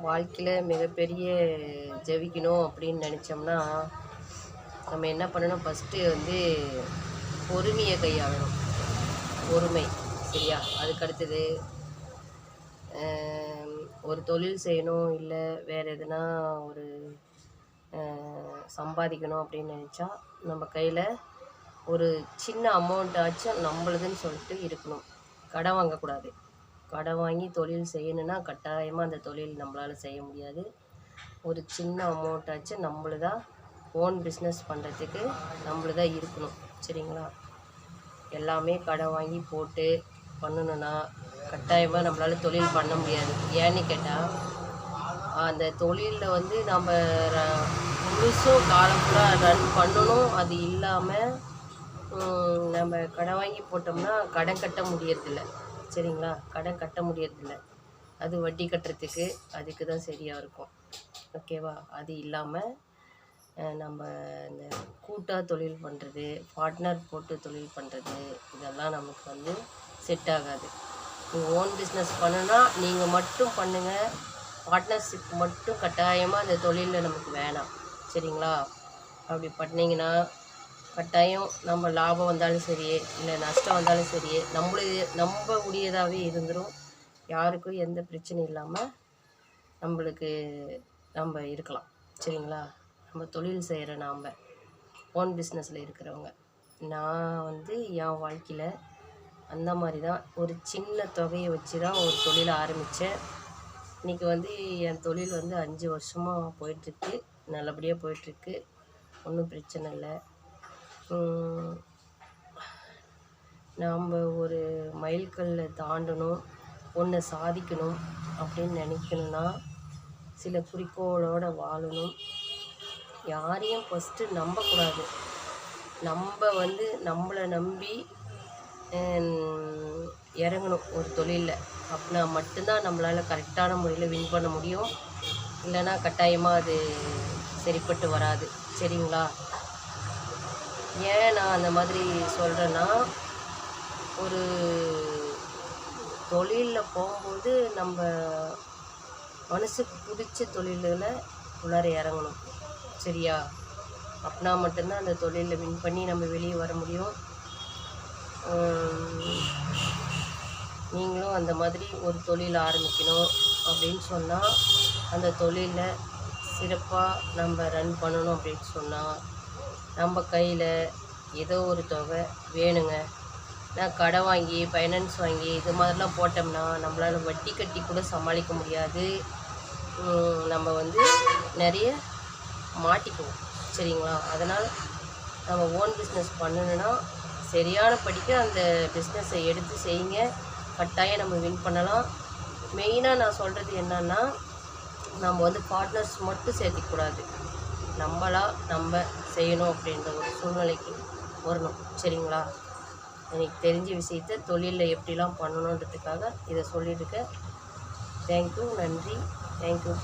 வாழ்க்கையில் மிகப்பெரிய ஜெபிக்கணும் அப்படின்னு நினச்சோம்னா நம்ம என்ன பண்ணணும்? ஃபஸ்ட்டு வந்து பொறுமையை கையாளணும். பொறுமை சரியா? அதுக்கு அடுத்தது ஒரு தொழில் செய்யணும் இல்லை வேறு எதுனா ஒரு சம்பாதிக்கணும் அப்படின்னு நினச்சா நம்ம கையில் ஒரு சின்ன அமௌண்ட் ஆச்சும் நம்மளுதுன்னு சொல்லிட்டு இருக்கணும். கடன் வாங்கக்கூடாது. கடன் வாங்கி தொழில் செய்யணுன்னா கட்டாயமாக அந்த தொழில் நம்மளால் செய்ய முடியாது. ஒரு சின்ன அமௌண்ட்டாச்சும் ஆச்சும் ஓன் பிஸ்னஸ் பண்ணுறதுக்கு நம்மளுதான் இருக்கணும். சரிங்களா? எல்லாமே கடன் வாங்கி போட்டு பண்ணணுன்னா கட்டாயமாக நம்மளால் தொழில் பண்ண முடியாது. ஏன்னு கேட்டால் அந்த தொழிலில் வந்து நம்ம ர- முழுசும் காலம் பூரா ரன் பண்ணணும். அது இல்லாமல் நம்ம கடன் வாங்கி போட்டோம்னா கடன் கட்ட முடியறதில்ல. சரிங்களா? கடன் கட்ட முடியறதில்ல. அது வட்டி கட்டுறதுக்கு அதுக்கு தான் சரியாக இருக்கும் ஓகேவா அது இல்லாமல் நம்ம இந்த கூட்டாக தொழில் பண்ணுறது பார்ட்னர் போட்டு தொழில் பண்ணுறது இதெல்லாம் நமக்கு வந்து செட் ஆகாது. நீங்கள் ஓன் பிஸ்னஸ் பண்ணுனா நீங்கள் மட்டும் பண்ணுங்கள் பார்ட்னர்ஷிப் மட்டும் கட்டாயமாக அந்த தொழிலில் நமக்கு வேணாம். சரிங்களா? அப்படி பண்ணிங்கன்னா கட்டாயம் நம்ம லாபம் வந்தாலும் சரி இல்லை நஷ்டம் வந்தாலும் சரி நம்மளுடைய நம்ப உடையதாகவே இருந்துடும் யாருக்கும் எந்த பிரச்சனையும் இல்லாமல் நம்மளுக்கு நம்ம இருக்கலாம். சரிங்களா? நம்ம தொழில் செய்கிற நாம் ஓன் பிஸ்னஸில் இருக்கிறவங்க. நான் வந்து என் வாழ்க்கையில் அந்த மாதிரி தான் ஒரு சின்ன தொகையை வச்சு தான் ஒரு தொழிலை ஆரம்பித்தேன் இன்றைக்கி வந்து என் தொழில் வந்து அஞ்சு வருஷமாக போயிட்டுருக்கு. நல்லபடியாக போயிட்டுருக்கு. ஒன்றும் பிரச்சனை இல்லை. நாம் ஒரு மைல்கல்லை தாண்டணும் ஒன்றை சாதிக்கணும் அப்படின்னு நினைக்கணுன்னா சில குறிக்கோளோடு வாழணும். யாரையும் ஃபஸ்ட்டு நம்பக்கூடாது. நம்ம வந்து நம்மளை நம்பி இறங்கணும் ஒரு தொழிலில். அப்படின்னா மட்டும்தான் நம்மளால் கரெக்டான முறையில் வின் பண்ண முடியும். இல்லைன்னா கட்டாயமாக அது சரிப்பட்டு வராது. சரிங்களா? ஏன் நான் அந்த மாதிரி சொல்கிறேன்னா ஒரு தொழிலில் போகும்போது நம்ம மனசுக்கு பிடிச்ச தொழிலில் உள்ளார இறங்கணும். சரியா? அப்படின்னா மட்டும்தான் அந்த தொழிலில் வின் பண்ணி நம்ம வெளியே வர முடியும். நீங்களும் அந்த மாதிரி ஒரு தொழில் ஆரம்பிக்கணும் அப்படின்னு சொன்னால் அந்த தொழிலில் சிறப்பாக நம்ம ரன் பண்ணணும் அப்படின்னு சொன்னால் நம்ம கையில் ஏதோ ஒரு தொகை வேணுங்க. நான் கடை வாங்கி ஃபைனான்ஸ் வாங்கி இது மாதிரிலாம் போட்டோம்னா நம்மளால் வட்டி கட்டி கூட சமாளிக்க முடியாது. நம்ம வந்து நிறைய மாட்டிக்குவோம். சரிங்களா? அதனால் நம்ம ஓன் பிஸ்னஸ் பண்ணணுன்னா சரியான படிக்க அந்த பிஸ்னஸை எடுத்து செய்யுங்க. கட்டாயம் நம்ம வின் பண்ணலாம். மெயினாக நான் சொல்கிறது என்னென்னா நம்ம வந்து பார்ட்னர்ஸ் மட்டும் சேர்த்திக்கூடாது நம்மளா நம்ம செய்யணும் அப்படின்ற ஒரு சூழ்நிலைக்கு வரணும். சரிங்களா? எனக்கு தெரிஞ்ச விஷயத்த தொழிலில் எப்படிலாம் பண்ணணுன்றதுக்காக இதை சொல்லியிருக்கேன். தேங்க்யூ நன்றி. தேங்க்யூ